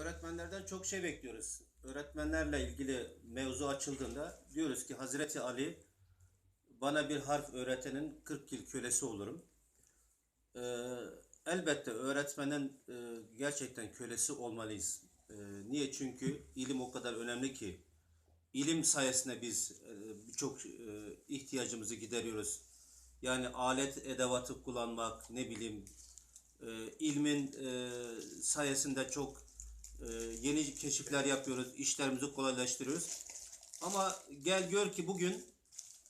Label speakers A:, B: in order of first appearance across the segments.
A: Öğretmenlerden çok şey bekliyoruz. Öğretmenlerle ilgili mevzu açıldığında diyoruz ki Hazreti Ali bana bir harf öğretenin 40 yıl kölesi olurum. Ee, elbette öğretmenin e, gerçekten kölesi olmalıyız. Ee, niye? Çünkü ilim o kadar önemli ki ilim sayesinde biz e, birçok e, ihtiyacımızı gideriyoruz. Yani alet edevatı kullanmak, ne bileyim e, ilmin e, sayesinde çok e, yeni keşifler yapıyoruz, işlerimizi kolaylaştırıyoruz. Ama gel gör ki bugün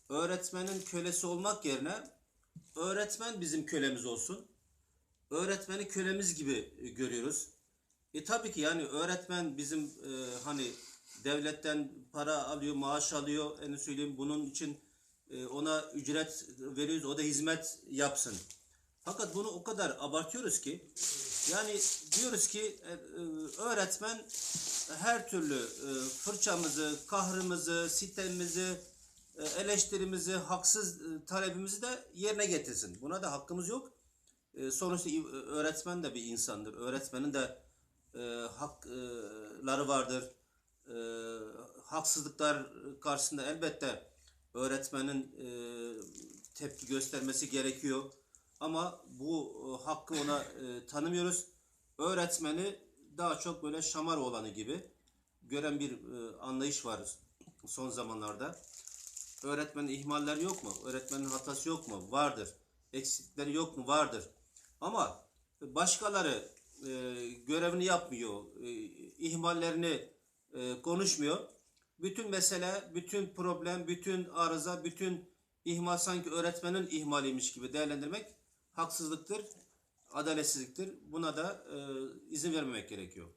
A: öğretmenin kölesi olmak yerine öğretmen bizim kölemiz olsun. Öğretmeni kölemiz gibi e, görüyoruz. E tabii ki yani öğretmen bizim e, hani devletten para alıyor, maaş alıyor. En söyleyeyim bunun için e, ona ücret veriyoruz, o da hizmet yapsın. Fakat bunu o kadar abartıyoruz ki yani diyoruz ki e, e, öğretmen her türlü e, fırçamızı, kahrımızı, sitemimizi, eleştirimizi, haksız talebimizi de yerine getirsin. Buna da hakkımız yok. Sonuçta öğretmen de bir insandır. Öğretmenin de hakları vardır. Haksızlıklar karşısında elbette öğretmenin tepki göstermesi gerekiyor. Ama bu e, hakkı ona e, tanımıyoruz. Öğretmeni daha çok böyle şamar olanı gibi gören bir e, anlayış var son zamanlarda. Öğretmenin ihmalleri yok mu? Öğretmenin hatası yok mu? Vardır. Eksikleri yok mu? Vardır. Ama başkaları görevini yapmıyor, ihmallerini konuşmuyor. Bütün mesele, bütün problem, bütün arıza, bütün ihmal sanki öğretmenin ihmaliymiş gibi değerlendirmek haksızlıktır, adaletsizliktir. Buna da e, izin vermemek gerekiyor.